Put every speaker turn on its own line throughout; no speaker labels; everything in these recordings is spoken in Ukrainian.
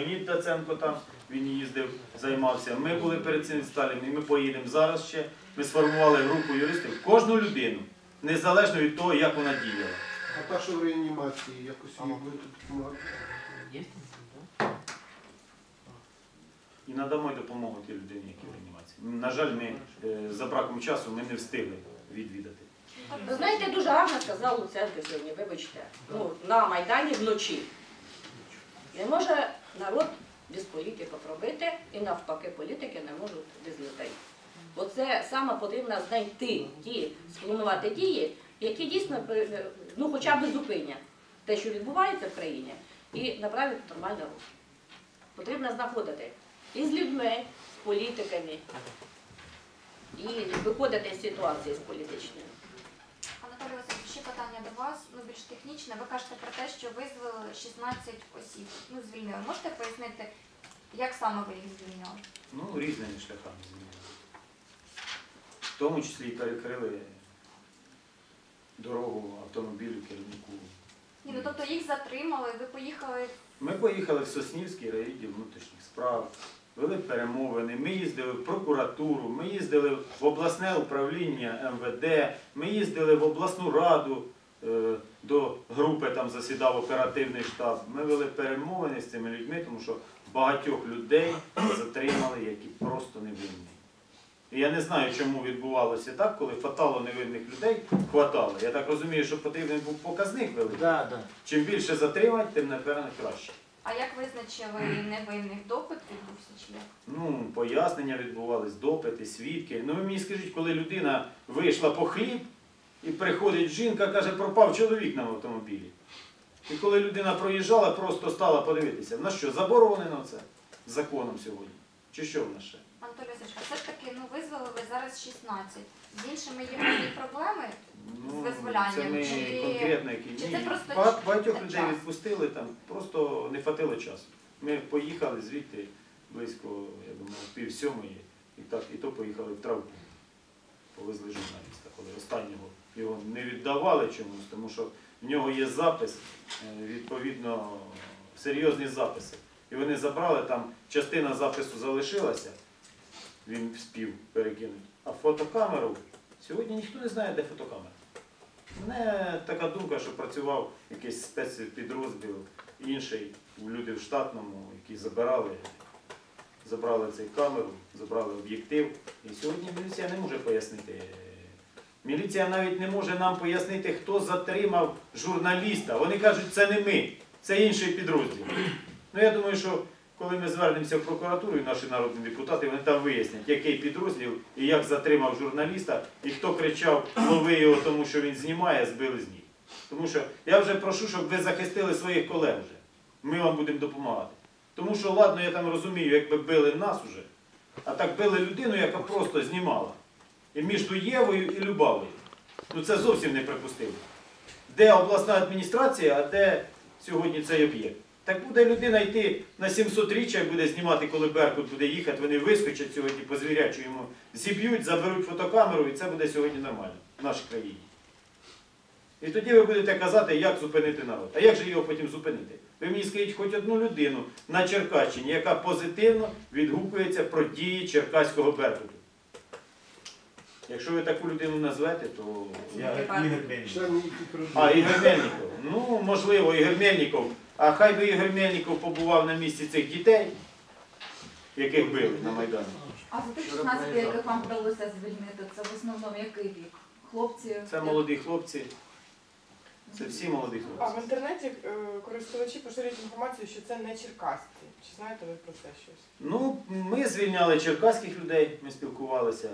Леонід Даценко там, він їздив, займався. Ми були перед цим сталім, і ми поїдемо зараз ще. Ми сформували групу юристів. Кожну людину, незалежно від того, як вона діяла.
А та, що в реанімації, якось їй будете допомагати?
І надамо допомогу тій людині, які в реанімації. На жаль, ми е, за браком часу ми не встигли відвідати.
Ви знаєте, дуже гарно сказав Луценко сьогодні, вибачте, ну, на Майдані вночі. Не може політиків робити, і навпаки, політики не можуть без людей. Бо це саме потрібно знайти ті, спланувати дії, які дійсно е, ну, хоча б зупинять те, що відбувається в країні, і направити в нормальне рух. Потрібно знаходити і з людьми, з політиками, і виходити з ситуації з політичної.
Анатолій Васильович, ще питання до вас, ну більш технічне. Ви кажете про те, що визвали 16 осіб. Ну, звільнили. Можете пояснити, як саме ви їх звільняли?
Ну, різними шляхами звільнили. В тому числі і перекрили дорогу автомобілю керівнику.
Ні, ну тобто їх затримали, ви поїхали.
Ми поїхали в Соснівський райвідділ внутрішніх справ, вели перемовини, ми їздили в прокуратуру, ми їздили в обласне управління МВД, ми їздили в обласну раду, до групи там засідав оперативний штаб. Ми вели перемовини з цими людьми, тому що багатьох людей затримали, які просто невинні. І я не знаю, чому відбувалося так, коли фатало невинних людей хватало. Я так розумію, що потрібен був показник великий.
Да, да.
Чим більше затримать, тим напевно краще.
А як визначили невинних допит відбувся чи як?
Ну, пояснення відбувались, допити, свідки. Ну ви мені скажіть, коли людина вийшла по хліб і приходить жінка, каже, пропав чоловік на автомобілі. І коли людина проїжджала, просто стала подивитися. В нас що, заборонено це законом сьогодні? Чи що в нас ще?
Анатолій Васильович, а все ж таки, ну визвали ви зараз 16. З іншими є певні проблеми? З визволянням
це ми
чи-
конкретно які
чи
ні.
просто
багатьох людей
час?
відпустили, там просто не хватило часу. Ми поїхали звідти близько, я думаю, пів сьомої, і так, і то поїхали в травку. Повезли журналіста, коли останнього його не віддавали чомусь, тому що в нього є запис, е, відповідно, серйозні записи. І вони забрали, там частина запису залишилася, він спів перекинути. А фотокамеру сьогодні ніхто не знає, де фотокамера. Мене така думка, що працював якийсь спецпідрозділ інший, люди в штатному, які забирали, забрали цей камеру, забрали об'єктив. І сьогодні міліція не може пояснити. Міліція навіть не може нам пояснити, хто затримав журналіста. Вони кажуть, це не ми, це інший підрозділ. Ну я думаю, що коли ми звернемося в прокуратуру, і наші народні депутати, вони там вияснять, який підрозділ і як затримав журналіста, і хто кричав, лови його, тому що він знімає, збили з ніг. Тому що я вже прошу, щоб ви захистили своїх колег вже. Ми вам будемо допомагати. Тому що, ладно, я там розумію, якби били нас уже, а так били людину, яка просто знімала. І між Євою і Любавою. Ну це зовсім неприпустимо. Де обласна адміністрація, а де сьогодні цей об'єкт? Так буде людина йти на 700 річчя і буде знімати, коли Беркут буде їхати, вони вискочать сьогодні по звірячу йому, зіб'ють, заберуть фотокамеру, і це буде сьогодні нормально в нашій країні. І тоді ви будете казати, як зупинити народ. А як же його потім зупинити? Ви мені скажіть хоч одну людину на Черкащині, яка позитивно відгукується про дії Черкаського Беркуту. Якщо ви таку людину назвете, то я.
Ігор Мельник.
А. Ігор Мельников. Ну, можливо, Ігор Мельников. А хай би Ігор Мельников побував на місці цих дітей, яких били на Майдані.
А за тих 16, яких вам вдалося звільнити, це в основному який вік? Хлопці?
Це молоді хлопці. Це всі молоді
А в
хлопці.
інтернеті е, користувачі поширюють інформацію, що це не черкасці. Чи знаєте ви про це щось?
Ну, ми звільняли черкаських людей, ми спілкувалися.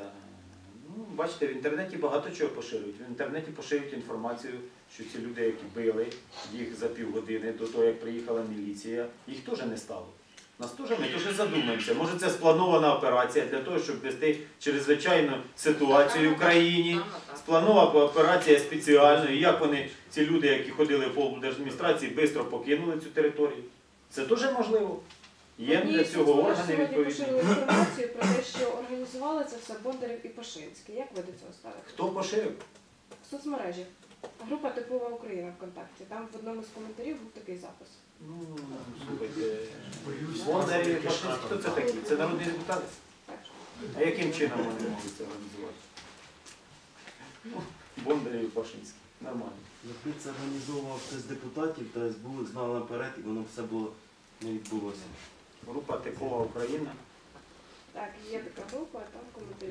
Ну, бачите, в інтернеті багато чого поширюють. В інтернеті поширюють інформацію, що ці люди, які били їх за півгодини до того, як приїхала міліція, їх теж не стало. Нас теж ми теж задумаємося. Може, це спланована операція для того, щоб вести чрезвичайну ситуацію в країні. Спланована операція спеціально, і як вони, ці люди, які ходили в облдержадміністрації, швидко покинули цю територію. Це теж можливо. Є
Мені
для цього органи відповідні.
поширили інформацію про те, що організували це все Бондарів і Пашинський. Як ви до цього ставите?
Хто поширив?
В соцмережі. Група Типова Україна ВКонтакті. Там в одному з коментарів був такий запис.
Ну, слухайте,
Боюсь,
Бондарі, Пашинський, хто це такі? Це народні депутати? А яким чином вони можуть це організувати? Бондарі і Пашинський. Нормально.
Якби це організовував хтось з депутатів, то СБУ знала наперед і воно все було не відбулося.
Група Типова Україна.
Так, є така група, там коментарі.